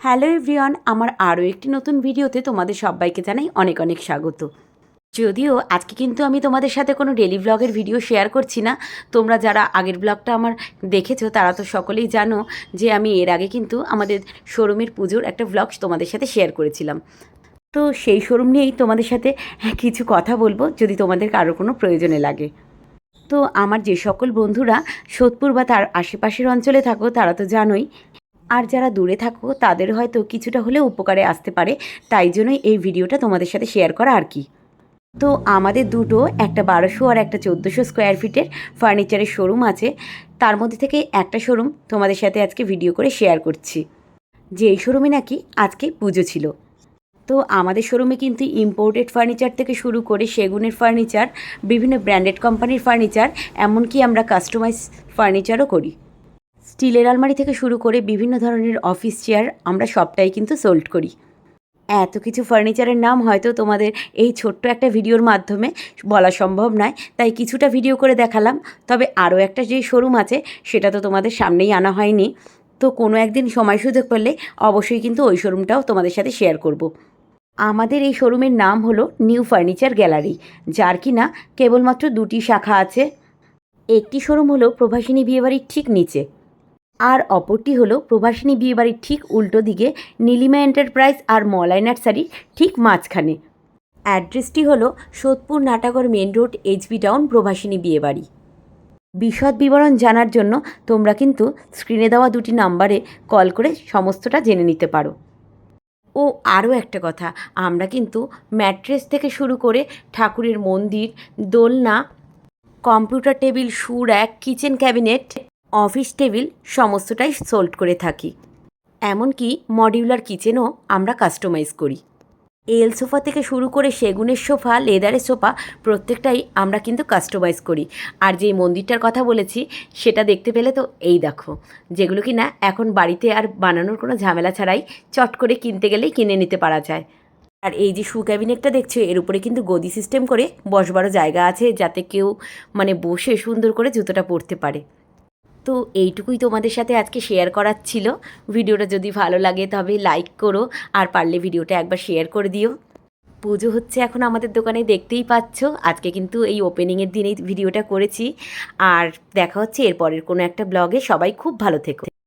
Hello everyone, আমার আরও একটি নতুন ভিডিওতে তোমাদের সবাইকে জানাই অনেক অনেক স্বাগত। যদিও আজকে কিন্তু আমি তোমাদের সাথে কোনো ডেলি ব্লগের ভিডিও শেয়ার করছি না। তোমরা যারা আগের ব্লগটা আমার দেখেছ, তারা তো সকলেই জানো যে আমি এর আগে কিন্তু আমাদের শোরুমের পুজোর একটা ব্লগ তোমাদের সাথে শেয়ার করেছিলাম। তো সেই শোরুম নিয়েই তোমাদের সাথে কিছু কথা বলব, যদি তোমাদের কারও কোনো প্রয়োজনে লাগে। তো আমার যে সকল বন্ধুরা, সোদপুর বা তার আশেপাশের অঞ্চলে থাকো, তারা তো জানোই আর যারা দূরে থাকো, তাদের হয়তো কিছুটা হলেও উপকারে আসতে পারে। তাই জন্যই এই ভিডিওটা তোমাদের সাথে শেয়ার করা আর কি। তো আমাদের দুটো, একটা বারোশো আর একটা চোদ্দোশো স্কোয়ার ফিটের ফার্নিচারের শোরুম আছে। তার মধ্যে থেকে একটা শোরুম তোমাদের সাথে আজকে ভিডিও করে শেয়ার করছি। যে এই শোরুমে নাকি আজকে পুজো ছিল। তো আমাদের শোরুমে কিন্তু ইম্পোর্টেড ফার্নিচার থেকে শুরু করে সেগুনের ফার্নিচার বিভিন্ন ব্র্যান্ডেড কোম্পানির ফার্নিচার এমনকি আমরা কাস্টমাইজ ফার্নিচারও করি। স্টিলের আলমারি থেকে শুরু করে বিভিন্ন ধরনের অফিস চেয়ার আমরা সবটাই কিন্তু সোল্ড করি। এত কিছু ফার্নিচারের নাম হয়তো তোমাদের এই ছোট্ট একটা ভিডিওর মাধ্যমে বলা সম্ভব নয়, তাই কিছুটা ভিডিও করে দেখালাম। তবে আরও একটা যে শোরুম আছে, সেটা তো তোমাদের সামনেই আনা হয়নি। তো কোনো একদিন সময় সুযোগ পেলে অবশ্যই কিন্তু ওই শোরুমটাও তোমাদের সাথে শেয়ার করব। আমাদের এই শোরুমের নাম হলো নিউ ফার্নিচার গ্যালারি, যার কিনা কেবলমাত্র দুটি শাখা আছে। একটি শোরুম হলো প্রভাসিনী বিয়েবাড়ির ঠিক নিচে। আর অপরটি হলো প্রভাসিনী বিয়েবাড়ির ঠিক উল্টো দিকে নীলিমা এন্টারপ্রাইজ আর মলাই নার্সারির ঠিক মাঝখানে। অ্যাড্রেসটি হলো Sodepur Natagarh main road HB town, Prabhasini বিয়েবাড়ি বিশদ বিবরণ জানার জন্য তোমরা কিন্তু স্ক্রিনে দেওয়া দুটি নাম্বারে কল করে সমস্তটা জেনে নিতে পারো। ও আরও একটা কথা, আমরা কিন্তু ম্যাট্রেস থেকে শুরু করে ঠাকুরের মন্দির, দোলনা, computer table shoe rack, kitchen cabinet office table সমস্তটাই সোল্ড করে থাকি। এমনকি মডিউলার কিচেনও আমরা কাস্টমাইজ করি। এল সোফা থেকে শুরু করে সেগুনের সোফা, লেদারের সোফা, প্রত্যেকটাই আমরা কিন্তু কাস্টমাইজ করি। আর যেই মন্দিরটার কথা বলেছি, সেটা দেখতে পেলে তো এই দেখো, যেগুলো কি না এখন বাড়িতে আর বানানোর কোনো ঝামেলা ছাড়াই চট করে কিনতে গেলেই কিনে নিতে পারা যায়। আর এই যে শু ক্যাবিনেটটা দেখছ, এর উপরে কিন্তু গদি সিস্টেম করে বসবারও জায়গা আছে, যাতে কেউ মানে বসে সুন্দর করে জুতোটা পরতে পারে। তো এইটুকুই তোমাদের সাথে আজকে শেয়ার করার ছিল। ভিডিওটা যদি ভালো লাগে তবে লাইক করো আর পারলে ভিডিওটা একবার শেয়ার করে দিও। পুজো হচ্ছে এখন আমাদের দোকানে দেখতেই পাচ্ছ। আজকে কিন্তু এই ওপেনিংয়ের দিনেই ভিডিওটা করেছি। আর দেখা হচ্ছে এরপরের কোনো একটা ব্লগে সবাই খুব ভালো থেকো।